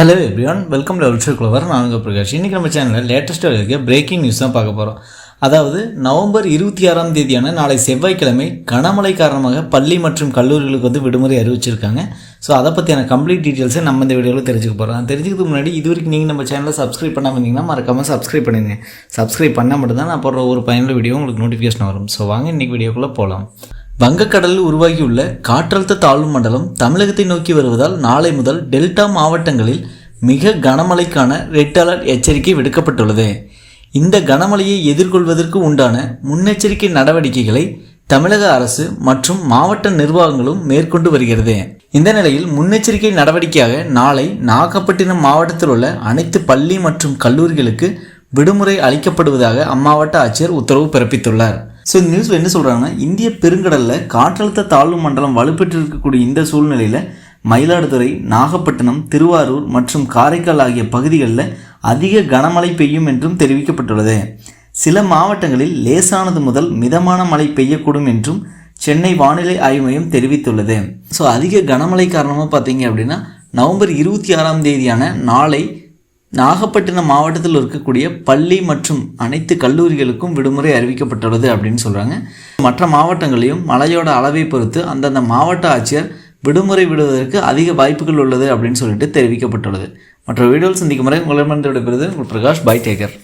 Hello everyone welcome to ultra clever நான் உங்கள் பிரகாஷ். இன்றைக்கி நம்ம சேனலில் லேட்டஸ்ட்டாக இருக்க பிரேக்கிங் நியூஸ் தான் பார்க்க போகிறோம் அதாவது நவம்பர் இருபத்தி ஆறாம் தேதியான நாளை செவ்வாய்க்கிழமை கனமழை காரணமாக பள்ளி மற்றும் கல்லூரிகளுக்கு வந்து விடுமுறை அறிவிச்சிருக்காங்க. ஸோ அதை பற்றியான கம்ப்ளீட் டீட்டெயில்ஸை நம்ம இந்த வீடியோவில் தெரிஞ்சுக்க போகிறோம் தெரிஞ்சுக்கிறதுக்கு முன்னாடி இது வரைக்கும் நீங்கள் நம்ம சேனலை சப்ஸ்கிரைப் பண்ணாமல் இருந்தீங்கன்னா மறக்காமல் சப்ஸ்கிரைப் பண்ணிடுங்க. சப்ஸ்கிரைப் பண்ணால் மட்டும்தான் நான் போடுற ஒரு பயனுள்ள வீடியோ உங்களுக்கு நோட்டிஃபிகேஷன் வரும். ஸோ வாங்க இன்றைக்கி வீடியோக்குள்ளே போகலாம் வங்கக்கடலில் உருவாகியுள்ள காற்றழுத்த தாழ்வு மண்டலம் தமிழகத்தை நோக்கி வருவதால் நாளை முதல் டெல்டா மாவட்டங்களில் மிக கனமழைக்கான ரெட் அலர்ட் எச்சரிக்கை விடுக்கப்பட்டுள்ளது. இந்த கனமழையை எதிர்கொள்வதற்கு உண்டான முன்னெச்சரிக்கை நடவடிக்கைகளை தமிழக அரசு மற்றும் மாவட்ட நிர்வாகங்களும் மேற்கொண்டு வருகிறது. இந்த நிலையில் முன்னெச்சரிக்கை நடவடிக்கையாக நாளை நாகப்பட்டினம் மாவட்டத்தில் உள்ள அனைத்து பள்ளி மற்றும் கல்லூரிகளுக்கு விடுமுறை அளிக்கப்படுவதாக அம்மாவட்ட ஆட்சியர் உத்தரவு பிறப்பித்துள்ளார். ஸோ இந்த நியூஸில் என்ன சொல்கிறாங்கன்னா இந்திய பெருங்கடலில் காற்றழுத்த தாழ்வு மண்டலம் வலுப்பெற்று இருக்கக்கூடிய இந்த சூழ்நிலையில் மயிலாடுதுறை நாகப்பட்டினம் திருவாரூர் மற்றும் காரைக்கால் ஆகிய பகுதிகளில் அதிக கனமழை பெய்யும் என்றும் தெரிவிக்கப்பட்டுள்ளது. சில மாவட்டங்களில் லேசானது முதல் மிதமான மழை பெய்யக்கூடும் என்றும் சென்னை வானிலை ஆய்வு மையம் தெரிவித்துள்ளது. ஸோ அதிக கனமழை காரணமாக பார்த்தீங்க அப்படின்னா நவம்பர் இருபத்தி ஆறாம் தேதியான நாளை நாகப்பட்டினம் மாவட்டத்தில் இருக்கக்கூடிய பள்ளி மற்றும் அனைத்து கல்லூரிகளுக்கும் விடுமுறை அறிவிக்கப்பட்டுள்ளது அப்படின்னு சொல்கிறாங்க மற்ற மாவட்டங்களையும் மழையோட அளவை பொறுத்து அந்தந்த மாவட்ட ஆட்சியர் விடுமுறை விடுவதற்கு அதிக வாய்ப்புகள் உள்ளது அப்படின்னு சொல்லிட்டு தெரிவிக்கப்பட்டுள்ளது. மற்ற வீடியோவில் சந்திக்கும் முறை உங்களிடமிருந்து விடைபெறுவது உங்கள் பிரகாஷ் பை டேக்கர்